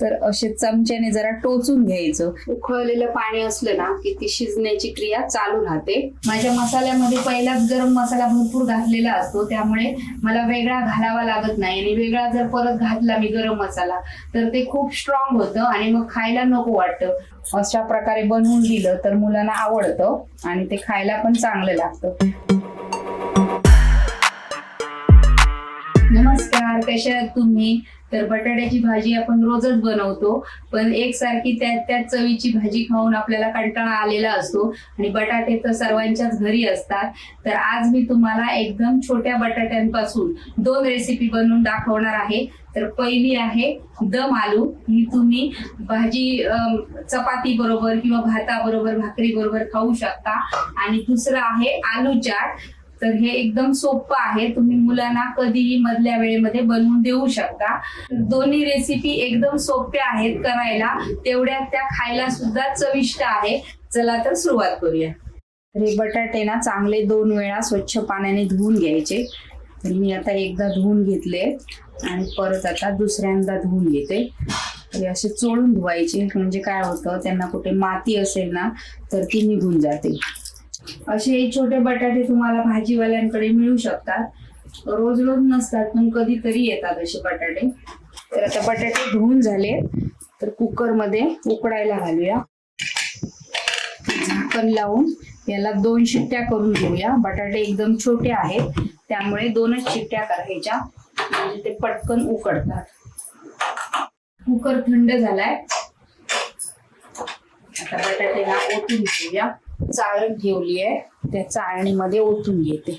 तर असे चमच्याने जरा टोचून घ्यायचं. उकळलेलं पाणी असलं ना की ती शिजण्याची क्रिया चालू राहते. माझ्या मसाल्यामध्ये पहिलाच गरम मसाला भरपूर घातलेला असतो त्यामुळे मला वेगळा घालावा लागत नाही. आणि वेगळा जर परत घातला मी गरम मसाला तर ते खूप स्ट्रॉंग होतं आणि मग खायला नको वाटतं. अशा प्रकारे बनवून दिलं तर मुलांना आवडतं आणि ते खायला पण चांगलं लागतं. नमस्कार कशा आहात तुम्ही? तर बटाट्याची भाजी आपण रोजच बनवतो. पण एकसारखी त्या त्या चवीची भाजी खाऊन आपल्याला कंटाळा आलेला असतो. आणि बटाटे तर सर्वांच्याच घरी असतात. तर आज मी तुम्हाला एकदम छोट्या बटाट्यांपासून दोन रेसिपी बनवून दाखवणार आहे. तर पहिली आहे दम आलू. ही तुम्ही भाजी चपाती बरोबर किंवा भाताबरोबर भाकरी बरोबर खाऊ शकता. आणि दुसरं आहे आलू चाट. तर हे एकदम सोपं आहे. तुम्ही मुलांना कधीही मधल्या वेळेमध्ये बनवून देऊ शकता. दोन्ही रेसिपी एकदम सोप्या आहेत करायला. तेवढ्या त्या खायला सुद्धा चविष्ट आहे. चला तर सुरुवात करूया. तर हे बटाटे ना चांगले दोन वेळा स्वच्छ पाण्याने धुवून घ्यायचे. तर मी आता एकदा धुवून घेतले. आणि परत आता दुसऱ्यांदा धुवून घेते. हे असे चोळून धुवायचे. म्हणजे काय होतं त्यांना कुठे माती असेल ना तर ती निघून जाते. असे छोटे बटाटे तुम्हाला भाजीवाल्यांकडे मिळू शकतात. रोज रोज नसतात पण कधीतरी येतात असे बटाटे. तर आता बटाटे धुवून झाले. तर कुकरमध्ये उकडायला घालूया. झाकण लावून याला दोन शिट्ट्या करून घेऊया. बटाटे एकदम छोटे आहेत त्यामुळे दोनच शिट्ट्या करायच्या. म्हणजे ते पटकन उकडतात. कुकर थंड झालाय. आता बटाट्याला ओतून घेऊया. चाळण ठेवली आहे त्या चाळणीमध्ये ओतून घेते.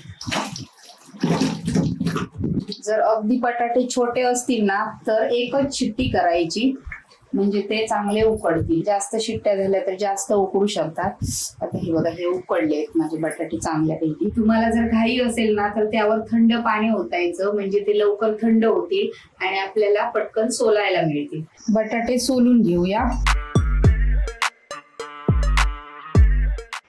जर अगदी बटाटे छोटे असतील ना तर एकच शिट्टी करायची. म्हणजे ते चांगले उकडतील. जास्त शिट्ट्या झाल्या तर जास्त उकडू शकतात. आता हे बघा हे उकडले आहेत माझे बटाटे चांगल्यापैकी. तुम्हाला जर घाई असेल ना तर त्यावर थंड पाणी ओतायचं. म्हणजे ते लवकर थंड होतील आणि आपल्याला पटकन सोलायला मिळतील. बटाटे सोलून घेऊया.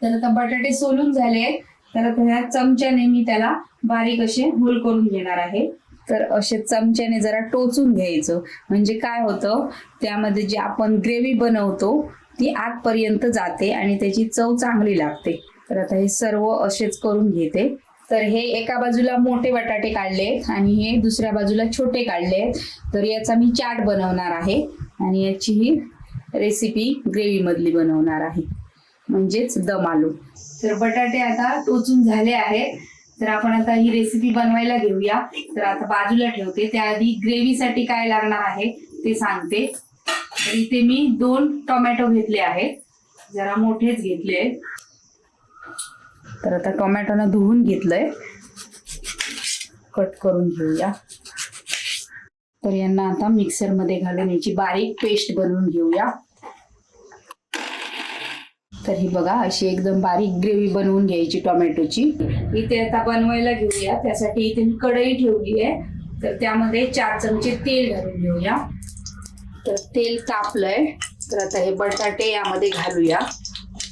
तर आता बटाटे सोलून झाले तर आता ह्या चमच्याने मी त्याला बारीक असे होल करून घेणार आहे. तर असे चमच्याने जरा टोचून घ्यायचं. म्हणजे काय होतं त्यामध्ये जे आपण ग्रेव्ही बनवतो ती आतपर्यंत जाते आणि त्याची चव चांगली लागते. तर आता हे सर्व असेच करून घेते. तर हे एका बाजूला मोठे बटाटे काढले आणि हे दुसऱ्या बाजूला छोटे काढले तर याचा मी चाट बनवणार आहे आणि याची ही रेसिपी ग्रेव्ही मधली बनवणार आहे. म्हणजेच दम आलू. तर बटाटे आता टोचून झाले आहेत. तर आपण आता ही रेसिपी बनवायला घेऊया. तर आता बाजूला ठेवते. त्याआधी ग्रेव्हीसाठी काय लागणार आहे ते सांगते. तर इथे मी दोन टोमॅटो घेतले आहेत. जरा मोठेच घेतले तर आता टोमॅटोनं धुवून घेतलंय. कट करून घेऊया. तर यांना आता मिक्सरमध्ये घालून याची बारीक पेस्ट बनवून घेऊया. तर ही बघा अशी एकदम बारीक ग्रेव्ही बनवून घ्यायची टोमॅटोची. इथे आता बनवायला घेऊया. त्यासाठी इथे मी कढई ठेवली आहे. तर त्यामध्ये चार चमचे तेल घालून घेऊया. तर तेल तापलंय. तर आता हे बटाटे यामध्ये घालूया.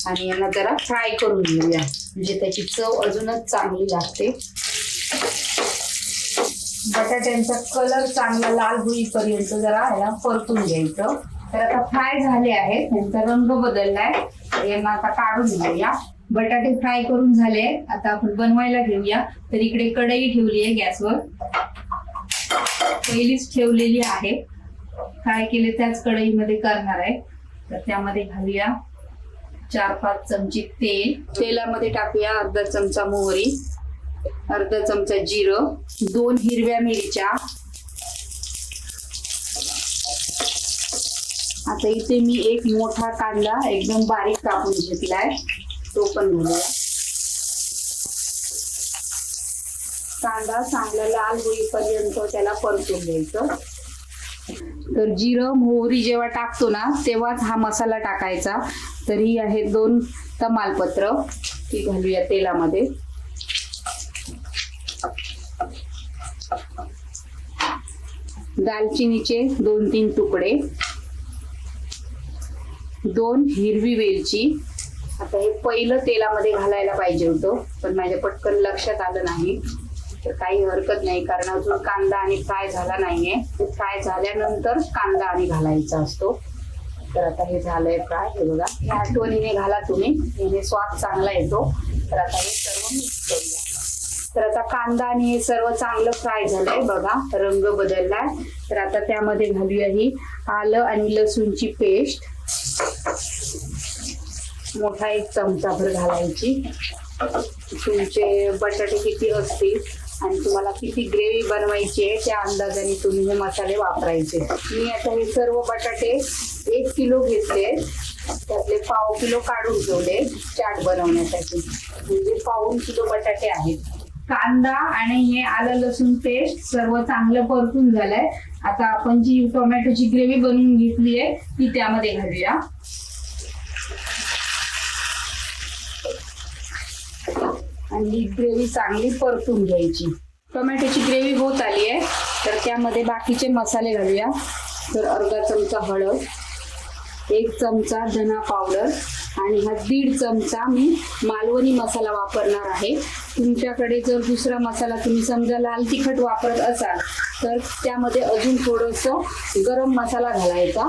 आणि यांना जरा फ्राय करून घेऊया. म्हणजे त्याची चव अजूनच चांगली लागते. बटाट्यांचा कलर चांगला लाल होईपर्यंत जरा ह्याला परतून घ्यायचं. तर आता फ्राय झाले आहेत. त्यांचा रंग बदललाय. तर यांना आता काढून घेऊया बटाटे फ्राय करून झाले आता आपण बनवायला घेऊया. तर इकडे कढई ठेवली आहे गॅसवर. पहिलीच ठेवलेली आहे. फ्राय केले त्याच कढईमध्ये करणार आहे. तर त्यामध्ये घालूया चार पाच चमचे तेल. तेलामध्ये टाकूया अर्धा चमचा मोहरी अर्धा चमचा जिरं दोन हिरव्या मिरच्या आता इथे मी एक मोठा कांदा एकदम बारीक कापून घेतलाय. तो पण घालूया कांदा चांगला लाल होईपर्यंत त्याला परतून घ्यायचं. तर जिरं मोहरी जेव्हा टाकतो ना तेव्हाच हा मसाला टाकायचा. तर ही आहे दोन तमालपत्र. ती घालूया तेलामध्ये. दालचिनीचे दोन तीन तुकडे. दोन हिरवी वेलची. आता हे पहिलं तेलामध्ये घालायला पाहिजे होतं पण माझ्या पटकन लक्षात आलं नाही. तर काही हरकत नाही कारण अजून कांदा आणि फ्राय झाला नाहीये. फ्राय झाल्यानंतर कांदा आणि घालायचा असतो. तर आता हे झालंय फ्राय. हे बघा या आठवणीने घाला तुम्ही. याने स्वाद चांगला येतो. तर आता हे सर्व मिक्स करूया. तर आता कांदा आणि हे सर्व चांगलं फ्राय झालंय बघा रंग बदललाय. तर आता त्यामध्ये घालूया ही आलं आणि लसूणची पेस्ट. मोठा एक चमचाभर घालायची. तुमचे बटाटे किती असतील आणि तुम्हाला किती ग्रेव्ही बनवायची आहे त्या अंदाजाने तुम्ही हे मसाले वापरायचे. मी आता हे सर्व बटाटे एक किलो घेतले त्यातले पाव किलो काढून ठेवले चाट बनवण्यासाठी. म्हणजे पाऊन किलो बटाटे आहेत. कांदा आणि हे आलं लसूण पेस्ट सर्व चांगलं परतून झालंय. आता आपण जी टोमॅटोची ग्रेव्ही बनवून घेतली आहे ती त्यामध्ये घालूया. आणि ही ग्रेव्ही चांगली परतून घ्यायची. टोमॅटोची ग्रेव्ही होत आली आहे. तर त्यामध्ये बाकीचे मसाले घालूया. तर अर्धा चमचा हळद एक चमचा धना पावडर आणि हा दीड चमचा मी मालवणी मसाला वापरणार आहे. तुमच्याकडे जर दुसरा मसाला तुम्ही समजा लाल तिखट वापरत असाल तर त्यामध्ये अजून थोडंसं गरम मसाला घालायचा.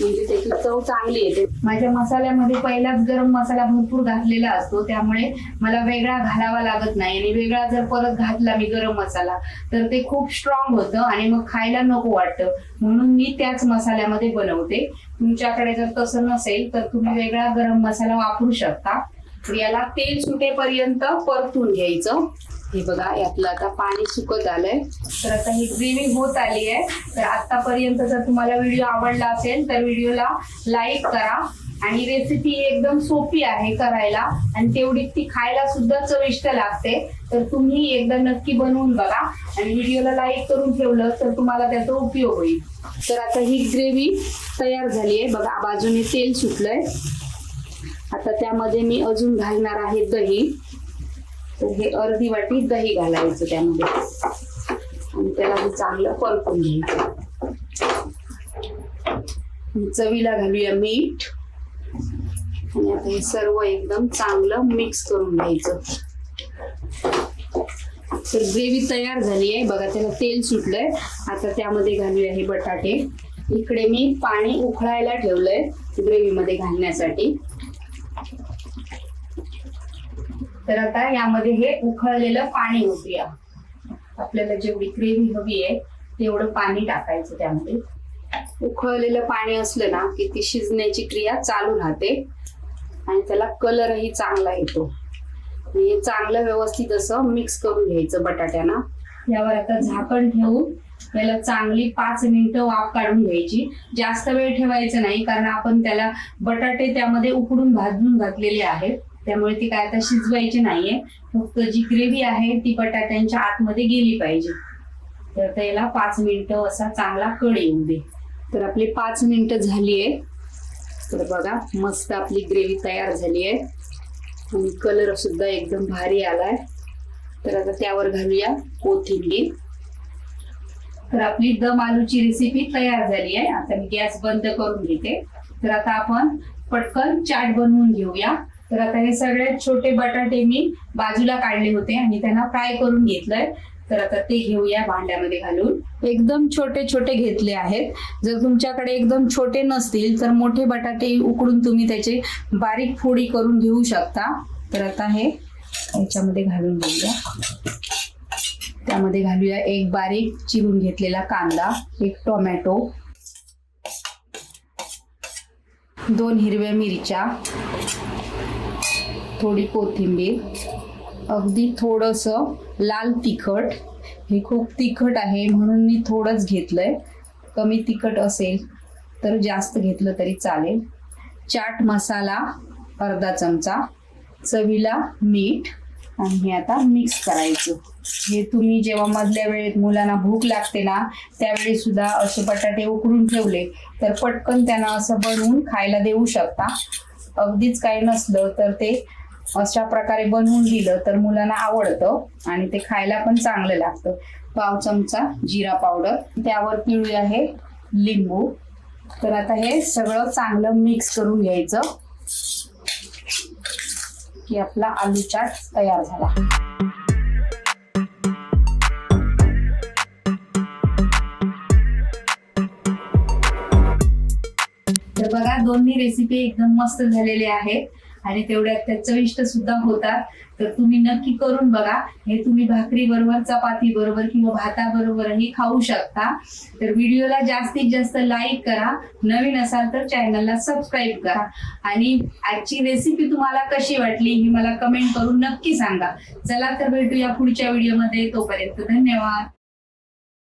म्हणजे त्याची चव चांगली येते. माझ्या मसाल्यामध्ये पहिलाच गरम मसाला भरपूर घातलेला असतो. त्यामुळे मला वेगळा घालावा लागत नाही. आणि वेगळा जर परत घातला मी गरम मसाला तर ते खूप स्ट्रॉंग होतं आणि मग खायला नको वाटतं. म्हणून मी त्याच मसाल्यामध्ये बनवते. तुमच्याकडे जर तसं नसेल तर तुम्ही वेगळा गरम मसाला वापरू शकता. तर याला तेल सुटेपर्यंत परतून घ्यायचं. हे बघा यातलं आता पाणी सुकत आलंय. तर आता ही ग्रेव्ही होत आली आहे. तर आतापर्यंत जर तुम्हाला व्हिडिओ आवडला असेल तर व्हिडिओला लाईक करा. आणि रेसिपी एकदम सोपी आहे करायला. आणि तेवढी ती खायला सुद्धा चविष्ट लागते. तर तुम्ही एकदा नक्की बनवून बघा. आणि व्हिडिओला लाईक करून ठेवलं तर तुम्हाला त्याचा उपयोग होईल. तर आता ही ग्रेव्ही तयार झाली आहे. बघा बाजूने तेल सुटलंय. आता त्यामध्ये मी अजून घालणार आहे दही. तर हे अर्धी वाटी दही घालायचं त्यामध्ये. आणि त्याला हे चांगलं परतून घ्यायचं. चवीला घालूया मीठ. आणि आता हे सर्व एकदम चांगलं मिक्स करून घ्यायचं. तर ग्रेव्ही तयार झाली आहे. बघा त्याला तेल सुटलंय. आता त्यामध्ये घालूया हे बटाटे. इकडे मी पाणी उकळायला ठेवलंय ग्रेव्हीमध्ये घालण्यासाठी. तर आता यामध्ये हे उखळलेलं पाणी ओतूया आपल्याला जेवढी ग्रेव्ही हवी आहे तेवढं पाणी टाकायचं त्यामध्ये. उकळलेलं पाणी असलं ना की ती शिजण्याची क्रिया चालू राहते. आणि त्याला कलरही चांगला येतो. हे चांगलं व्यवस्थित असं मिक्स करून घ्यायचं बटाट्याना. यावर आता झाकण ठेवून त्याला चांगली पाच मिनिटं वाफ काढून घ्यायची. जास्त वेळ ठेवायचं नाही कारण आपण त्याला बटाटे त्यामध्ये उकडून भाजून घातलेले आहेत. त्यामुळे ती काय आता शिजवायची नाहीये. फक्त जी ग्रेव्ही आहे ती बटाट्यांच्या आतमध्ये गेली पाहिजे. तर त्याला पाच मिनिटं असा चांगला कड येऊ दे. तर आपली पाच मिनिटं झाली आहे तर बघा मस्त आपली ग्रेव्ही तयार झाली आहे आणि कलर सुद्धा एकदम भारी आलाय. तर आता त्यावर घालूया कोथिंबीर. तर आपली दम आलूची रेसिपी तयार झाली आहे आता मी गॅस बंद करून घेते. तर आता आपण पटकन चाट बनवून घेऊया. तर आता हे सगळे छोटे बटाटे मी बाजूला काढले होते आणि त्यांना फ्राय करून घेतलंय. तर आता ते घेऊया भांड्यामध्ये घालून. एकदम छोटे छोटे घेतले आहेत. जर तुमच्याकडे एकदम छोटे नसतील तर मोठे बटाटे उकडून तुम्ही त्याचे बारीक फोडी करून घेऊ शकता. तर आता हे याच्यामध्ये घालून घेऊया. त्यामध्ये घालूया एक बारीक चिरून घेतलेला कांदा एक टोमॅटो दोन हिरव्या मिरच्या थोडी कोथिंबीर अगदी थोडंसं लाल तिखट. हे खूप तिखट आहे म्हणून मी थोडंच घेतलंय. कमी तिखट असेल तर जास्त घेतलं तरी चालेल. चाट मसाला अर्धा चमचा चवीला मीठ आणि हे आता मिक्स करायचं. हे तुम्ही जेव्हा मधल्या वेळेत मुलांना भूक लागते ना त्यावेळी सुद्धा असे बटाटे उकडून ठेवले तर पटकन त्यांना असं बनवून खायला देऊ शकता. अगदीच काही नसलं तर ते अशा प्रकारे बनवून दिलं तर मुलांना आवडतं आणि ते खायला पण चांगलं लागतं. पाव चमचा जिरा पावडर. त्यावर पिळी आहे लिंबू. तर आता हे सगळं चांगलं मिक्स करून घ्यायचं. की आपला आलू चाट तयार झाला. तर बघा दोन्ही रेसिपी एकदम मस्त झालेली आहेत. आणि तेवढ्यात त्या चविष्ट सुद्धा होतात. तर तुम्ही नक्की करून बघा. हे तुम्ही भाकरी बरोबर चपाती बरोबर किंवा भाताबरोबरही खाऊ शकता. तर व्हिडिओला जास्तीत जास्त लाईक करा. नवीन असाल तर चॅनलला सबस्क्राईब करा. आणि आजची रेसिपी तुम्हाला कशी वाटली ही मला कमेंट करून नक्की सांगा. चला तर भेटूया पुढच्या व्हिडिओमध्ये तोपर्यंत धन्यवाद.